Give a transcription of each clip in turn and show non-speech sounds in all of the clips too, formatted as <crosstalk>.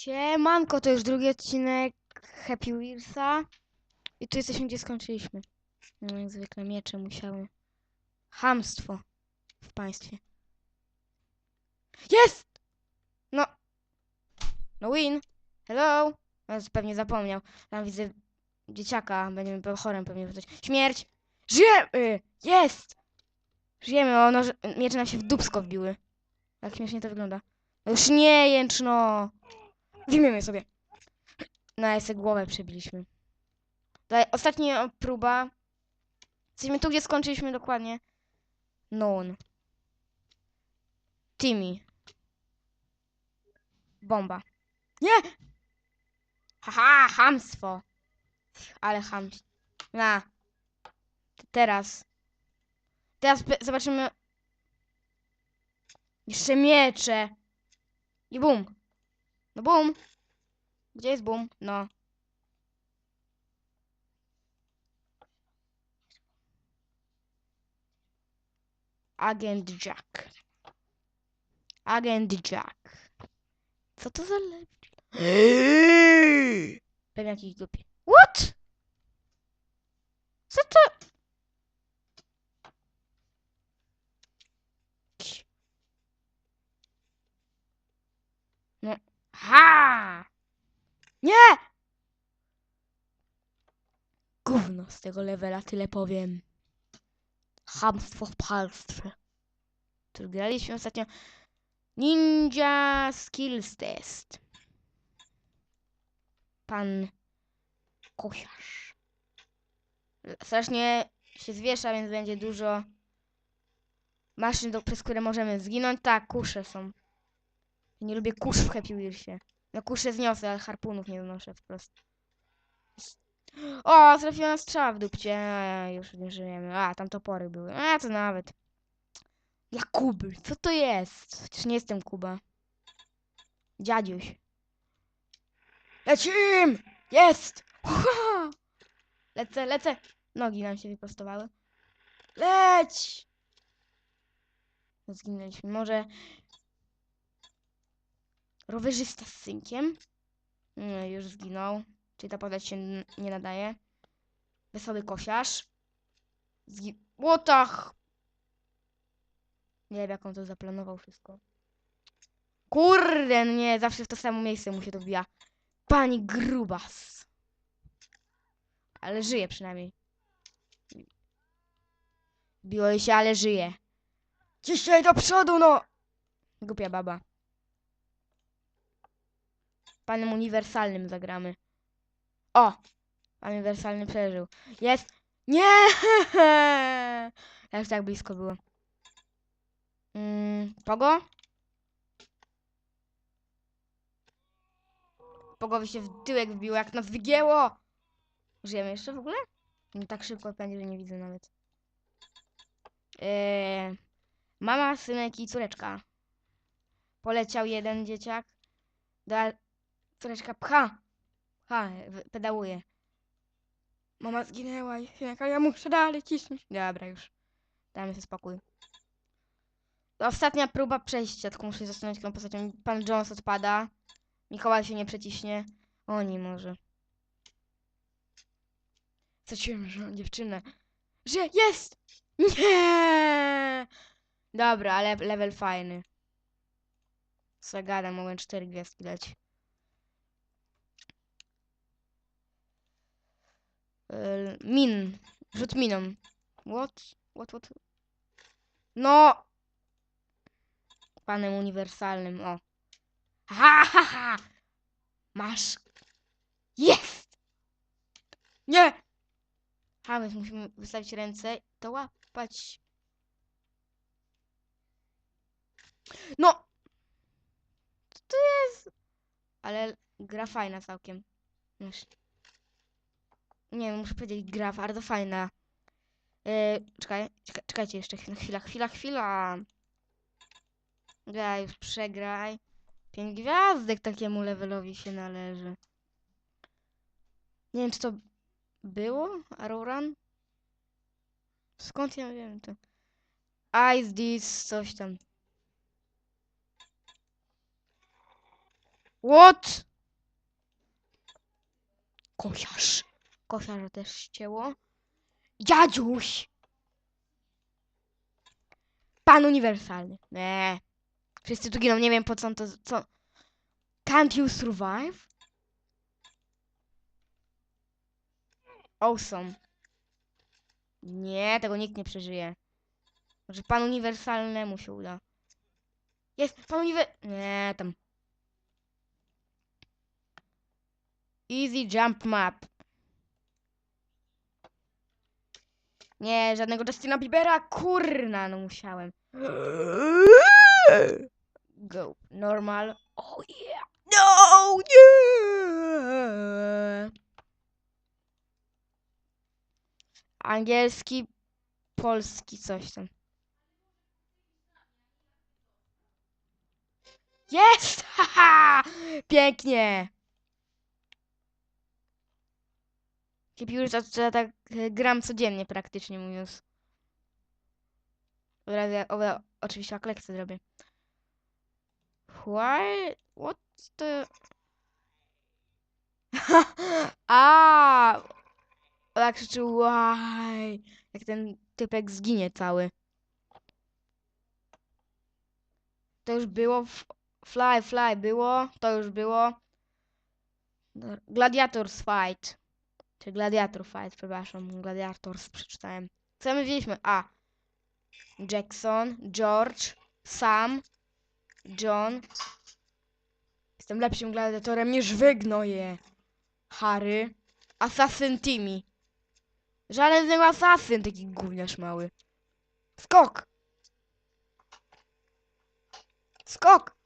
Siemanko, to już drugi odcinek Happy Wheelsa. I tu jesteśmy, gdzie skończyliśmy. No, jak zwykle miecze musiały. Hamstwo w państwie. Jest! No. No win. Hello. No, pewnie zapomniał. Tam widzę dzieciaka. Będziemy chorem pewnie wrzucać. Śmierć! Żyjemy! Jest! Żyjemy, o, no, że- miecze nam się w dupsko wbiły. Jak śmiesznie to wygląda. No już nie jęcz, no. Wyjmiemy sobie. No, sobie głowę przebiliśmy. Tutaj ostatnia próba. Jesteśmy tu, gdzie skończyliśmy dokładnie. Non. Timmy. Bomba. Nie! Haha, hamstwo. Ale hamstwo. Na. Teraz. Teraz zobaczymy. Jeszcze miecze. I bum. No bum. Gdzie jest bum? No. Agent Jack. Agent Jack. Co to za lepszy? Pewnie jakiś głupi. What? Co to? No. Ha! Nie! Gówno z tego levela, tyle powiem. Chamstwo w palstwie. Tu graliśmy ostatnio. Ninja Skills Test. Pan kosiarz. Strasznie się zwiesza, więc będzie dużo maszyn, do, przez które możemy zginąć. Tak, kusze są. Nie lubię kusz w Happy Wheelsie. No kusze zniosę, ale harpunów nie znoszę po prostu. O, trafiła strzała w dupcie. A, już nie żyjemy. A, tam topory były. A, to nawet. Jakuby, co to jest? Przecież nie jestem Kuba. Dziadziuś. Lecim! Jest! Lecę, lecę. Nogi nam się wyprostowały. Leć! Zginęliśmy. Może rowerzysta z synkiem? Nie, już zginął. Czyli ta podać się nie nadaje. Wesoły kosiarz. Zgi... Łotach! Nie wiem, jak on to zaplanował wszystko. Kurde, no nie, zawsze w to samo miejsce mu się to wbija. Pani grubas. Ale żyje przynajmniej. Biło się, ale żyje. Ciśnij do przodu, no! Głupia baba. Panem uniwersalnym zagramy. O! Uniwersalny przeżył. Jest! Nie! <laughs> Jak tak blisko było. Mm, Pogo? Pogowi się w tyłek wbiło, jak nas wygięło! Żyjemy jeszcze w ogóle? Nie tak szybko pędzi, że nie widzę nawet. Eee, mama, synek i córeczka. Poleciał jeden dzieciak. Da, córeczka pcha. Pcha, w- pedałuje. Mama zginęła i synek, a ja muszę dalej cisnąć. Dobra, już. Dajmy sobie spokój. Ostatnia próba przejścia, tylko muszę się zastanowić, którą postacią. Pan Jones odpada. Mikołaj się nie przeciśnie. Oni może. Zaciłem, że mam dziewczynę. Że jest! Nie! Dobra, ale level fajny. Co gadam, mogłem cztery gwiazdki dać. Min. Rzut miną. What? What, what? No! Panem uniwersalnym, o. Ha, ha, ha! Masz. Jest! Nie! Ha, więc musimy wystawić ręce i to łapać. No! Co to jest? Ale gra fajna całkiem. Już. Nie wiem, muszę powiedzieć, gra bardzo fajna. Yy, czekaj, czekaj, czekajcie jeszcze chwila, chwila, chwila. Graj, już przegraj. Pięć gwiazdek takiemu levelowi się należy. Nie wiem, czy to było? Arrowrun? Skąd ja wiem to? Ice this, coś tam. What? Kosiarz. Kosiarza też ścięło. Dziadziuś! Pan uniwersalny. Nie. Wszyscy tu giną, nie wiem po co on to... Co? Can't you survive? Awesome. Nie, tego nikt nie przeżyje. Może pan uniwersalnemu się uda. Jest, pan uniwer... Nie, tam. Easy jump map. Nie, żadnego Justina Biebera, kurna, no musiałem. Go, normal. Oh yeah. No, nie. Angielski, polski, coś tam. Jest! <laughs> Pięknie! To, to ja tak e, gram codziennie praktycznie mówiąc. Dobra, ja- o, oczywiście aklekcję zrobię. Why? What the... <laughs> A, Tak krzyczy why? Jak ten typek zginie cały. To już było. f- Fly, fly było. To już było. Gladiators fight. Czy Gladiator fight, przepraszam. Gladiators przeczytałem. Co my wzięliśmy? A. Jackson, George, Sam, John. Jestem lepszym gladiatorem niż wy, gnoje. Harry. Assassin Timmy. Żaden z niego asasyn, taki gówniarz mały. Skok! Skok!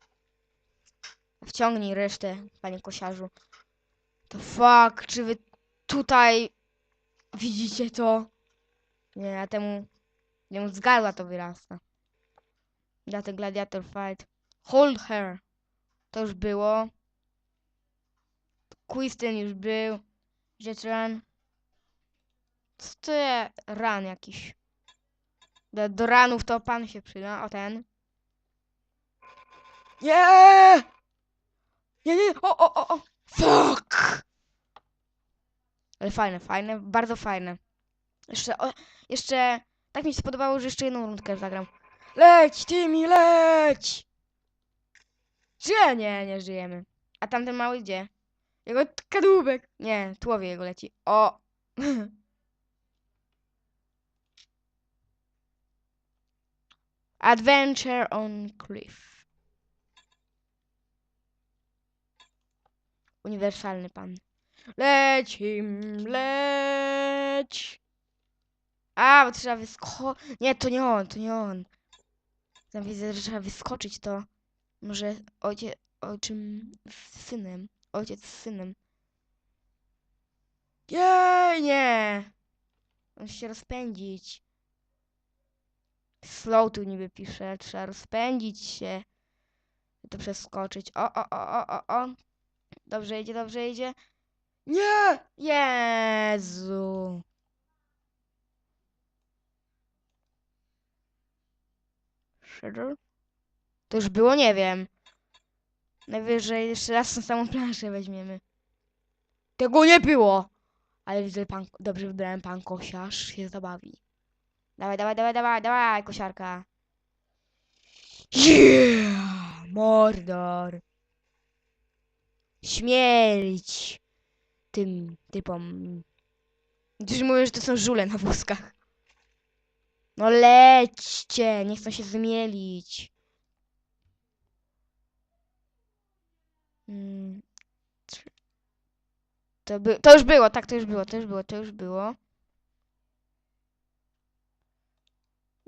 Wciągnij resztę, panie kosiarzu. To fuck, czy wy tutaj widzicie to? Nie, ja temu, temu z gardła to wyrasta. Ja ten gladiator fight. Hold her. To już było. Quiz ten już był. Jet run. Co to jest? Run jakiś. Do, do ranów to pan się przyda. O ten. Nie! Nie, nie, o, o, o, o. Fuck! Ale fajne, fajne, bardzo fajne. Jeszcze, o, jeszcze, tak mi się spodobało, że jeszcze jedną rundkę zagram. Leć, Timmy, leć! Żyje? Nie, nie żyjemy. A tamten mały gdzie? Jego kadłubek. Nie, tułowie jego leci. O! <laughs> Adventure on Cliff. Uniwersalny pan. Leć im, leć! A, bo trzeba wysko... Nie, to nie on, to nie on. Tam widzę, że trzeba wyskoczyć, to może ojciec, ojczym z synem. Ojciec z synem. Jej, nie! Musi się rozpędzić. Slow tu niby pisze, trzeba rozpędzić się. To przeskoczyć. O, o, o, o, o, o. Dobrze idzie, dobrze idzie. Nie! Jezu! Shadow? To już było? Nie wiem. Najwyżej jeszcze raz tą samą planszę weźmiemy. Tego nie było! Ale widzę, pan, dobrze wybrałem pan kosiarz, się zabawi. Dawaj, dawaj, dawaj, dawaj, dawaj, kosiarka. Yeah! Mordor. Śmierć tym typom. Którzy mówią, że to są żule na wózkach. No lećcie, nie chcą się zmielić. Mm. To, by, to już było, tak, to już było, to już było, to już było.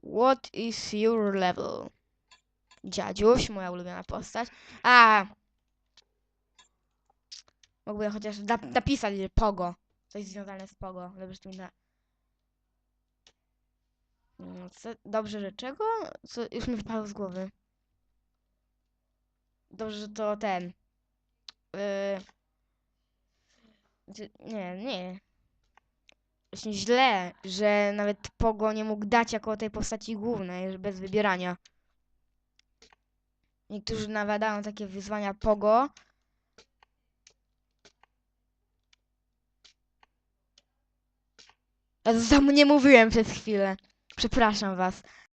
What is your level? Dziadziuś, moja ulubiona postać. A! Mógłbym chociaż napisać, Pogo. Coś związane z Pogo. Dobrze, da. Mm, dobrze, że czego? Co, już mi wypadło z głowy. Dobrze, że to ten. Yy, nie, nie. Właśnie źle, że nawet Pogo nie mógł dać jako tej postaci głównej, bez wybierania. Niektórzy nawet dają takie wyzwania Pogo. Za mu nie mówiłem przez chwilę. Przepraszam was.